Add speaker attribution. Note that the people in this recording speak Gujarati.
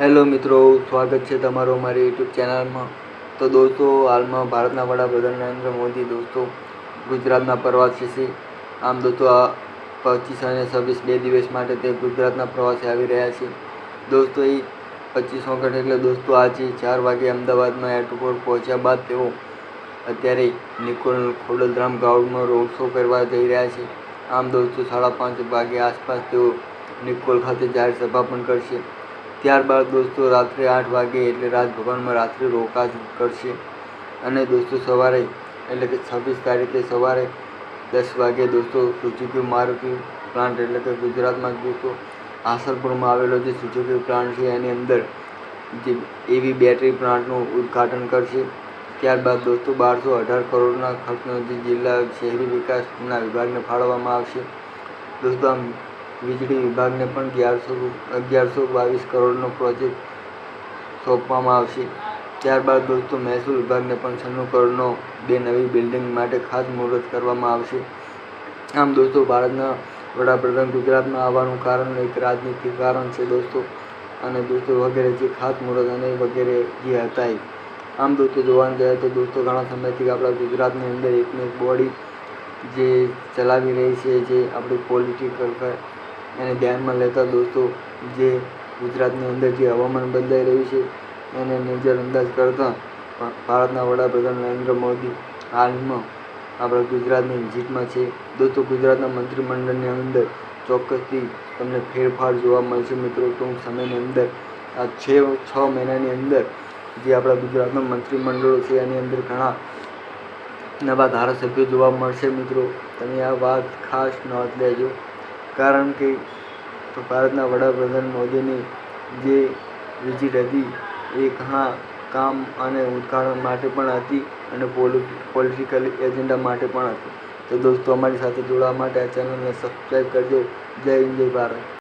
Speaker 1: હેલો મિત્રો, સ્વાગત છે તમારો મારી યુટ્યુબ ચેનલમાં. તો દોસ્તો, હાલમાં ભારતના વડાપ્રધાન નરેન્દ્ર મોદી દોસ્તો, ગુજરાતના પ્રવાસી છે. આમ દોસ્તો, આ પચીસ અને છવ્વીસ બે દિવસ માટે તે ગુજરાતના પ્રવાસે આવી રહ્યા છે. દોસ્તો, એ પચીસ ઓગસ્ટ એટલે દોસ્તો, આજે ચાર વાગે અમદાવાદમાં એરપોર્ટ પહોંચ્યા બાદ તેઓ અત્યારે નિકોલ ખોડલધામ ગ્રાઉન્ડમાં રોડ શો કરવા જઈ રહ્યા છે. આમ દોસ્તો, સાડા પાંચ વાગે આસપાસ તેઓ નિકોલ ખાતે જાહેર સભા પણ કરશે. ત્યારબાદ દોસ્તો રાત્રે આઠ વાગે એટલે રાજભવનમાં રાત્રે રોકાશ કરશે. અને દોસ્તો સવારે, એટલે કે છવ્વીસ તારીખે સવારે દસ વાગે દોસ્તો સુઝુકી મારુતિ પ્લાન્ટ, એટલે કે ગુજરાતમાં દોસ્તો આસરપુરમાં આવેલો જે સુઝુકી પ્લાન્ટ છે, એની અંદર જે એવી બેટરી પ્લાન્ટનું ઉદ્ઘાટન કરશે. ત્યારબાદ દોસ્તો બારસો અઢાર કરોડના ખર્ચનો જે જિલ્લા શહેરી વિકાસના વિભાગને ફાળવવામાં આવશે. દોસ્તો આમ વીજળી વિભાગને પણ અગિયારસો અગિયારસો બાવીસ કરોડનો પ્રોજેક્ટ સોંપવામાં આવશે. ત્યારબાદ દોસ્તો, મહેસૂલ વિભાગને પણ છન્નું કરોડનો બે નવી બિલ્ડિંગ માટે ખાતમુહૂર્ત કરવામાં આવશે. આમ દોસ્તો, ભારતના વડાપ્રધાન ગુજરાતમાં આવવાનું કારણ એક રાજનીતિક કારણ છે દોસ્તો, અને દોસ્તો વગેરે જે ખાતમુહૂર્ત અને વગેરે જે હતા એ. આમ દોસ્તો, જોવાનું જાય તો દોસ્તો, ઘણા સમયથી આપણા ગુજરાતની અંદર એકની એક બોડી જે ચલાવી રહી છે, જે આપણી પોલિટિકલ એને ધ્યાનમાં લેતા દોસ્તો, જે ગુજરાતની અંદર જે હવામાન બદલાઈ રહ્યું છે, એને નજરઅંદાજ કરતાં ભારતના વડાપ્રધાન નરેન્દ્ર મોદી હાલમાં આપણા ગુજરાતની વિઝિટમાં છે. દોસ્તો, ગુજરાતના મંત્રીમંડળની અંદર ચોક્કસથી તમને ફેરફાર જોવા મળશે મિત્રો. ટૂંક સમયની અંદર, આ છ છ મહિનાની અંદર જે આપણા ગુજરાતના મંત્રીમંડળો છે, એની અંદર ઘણા નવા ધારાસભ્યો જોવા મળશે મિત્રો. તમે આ વાત ખાસ નોંધ લેજો. કારણ કે ભારતના વડાપ્રધાન મોદીની જે વિઝિટ હતી, એ ઘણા કામ અને ઉદ્ઘાટન માટે પણ હતી અને પોલિટિકલ એજન્ડા માટે પણ હતી. તો દોસ્તો, અમારી સાથે જોડાવા માટે આ ચેનલને સબસ્ક્રાઈબ કરજો. જય હિન્દ, જય ભારત.